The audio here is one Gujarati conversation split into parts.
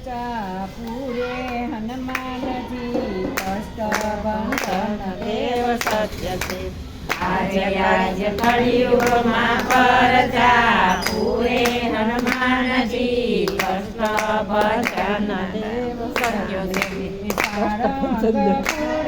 પરચા પૂરે હનુમાનજી કષ્ટ બંધન દેવ સત્ય છે આજે આજ કળિયુગમાં પરજા પૂરે હનુમાનજી ભજન દેવ સત્ય છે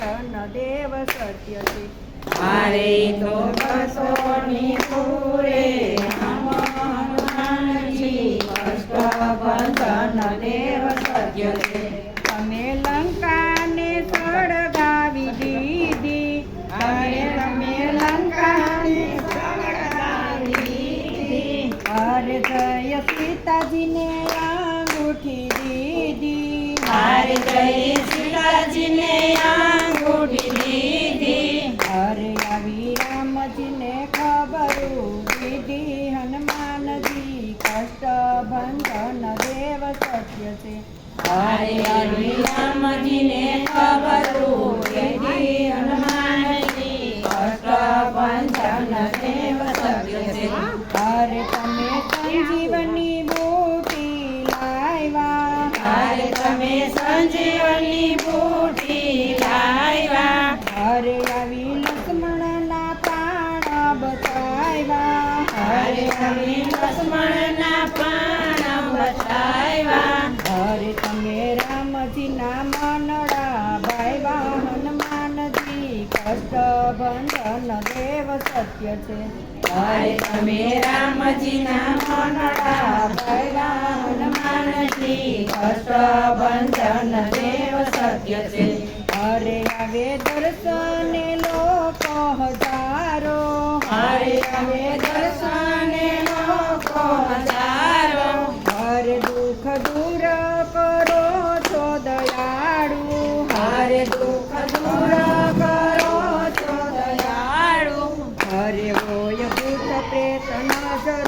બંધન દેવ સત્ય છે. મારે તો કસોની પૂરે હનુમાનજી કષ્ટ બંધન દેવ સત્ય છે. અમે લંકાને સળગાવી દીધી. અરે અમે લંકાને સળગાવી દીધી. અરે જય સીતાજીને અંગૂઠી દીધી. મારે જઈ સીતાજીને આંગૂઠી દીધી અરે આવી રામજીને ખબરું દીધી હનુમાનજી કષ્ટ બંધન દેવ સત્ય છે મારે આવી રામજીને ખબરું દીધી હનુમાનજી તમે સંજીવની બુટી લાવ્યા. હરે આવી લક્ષ્મણના પ્રાણ હરે અરે તમે લક્ષ્મણના પ્રાણ બતાવ્યા. હરે તમે રામજીના મનડા ભાઈવા હનુમાનજી કષ્ટ બંધન દેવ સત્ય છે. હરે તમે રામજીના ના ભૈરા હનુમાનજી કષ્ટ બંધન દેવ સત્ય છે હરે આવે દર્શને લોકો હજારો હરે અમે દર્શને લોકો હજારો હર દુઃખ દૂર કરો છો દયાળુ હરે દુઃખ દૂર કરો છો દયાળુ હરે હોય ભૂત પ્રેત ન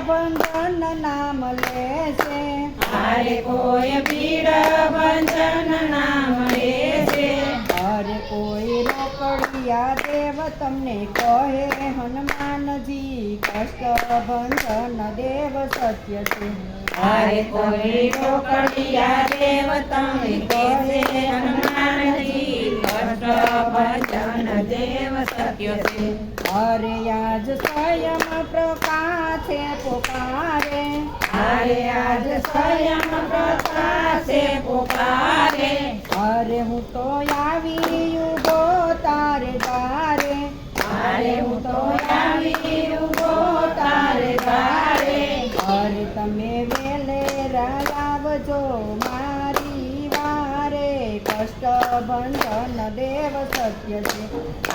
બંધન નામ લેશે હરે કોઈ પીડ બંધન નામ લેશે હરે કોઈ રોકડિયા દેવ તમને કહે હનુમાનજી કષ્ટ બંધન દેવ સત્ય છે. હરે કોઈ રોકડિયા દેવ તમે કહે હનુમાનજી કષ્ટ બંધન દેવ સત્ય છે. અરે આજ સ્વયં પ્રકાશે પોકારે. હરે આજ સ્વયં પ્રકાશે પુકારે. અરે હું તો આવી ઊભો તારે તારે અરે હું તો આવી ઊભો તારે તારે અરે તમે વેલે વારે કષ્ટ બંધન દેવ સત્ય છે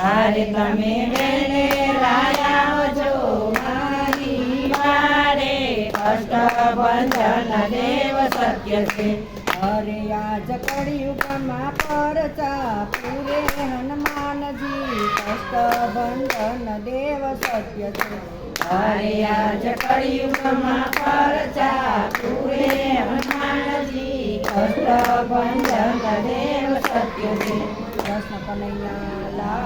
અરે તમે વેલે લાયાવજો મારી વારે કષ્ટ બંધન દેવ સત્ય છે અરે આજ કળિયુગમાં પરચા પૂરે હનુમાનજી કષ્ટ બંધન દેવ સત્ય છે અરે આજ કળિયુગમાં પરચા પૂરે હનુમાનજી કષ્ટ બંધન દેવ સત્ય કૃષ્ણ કનૈયા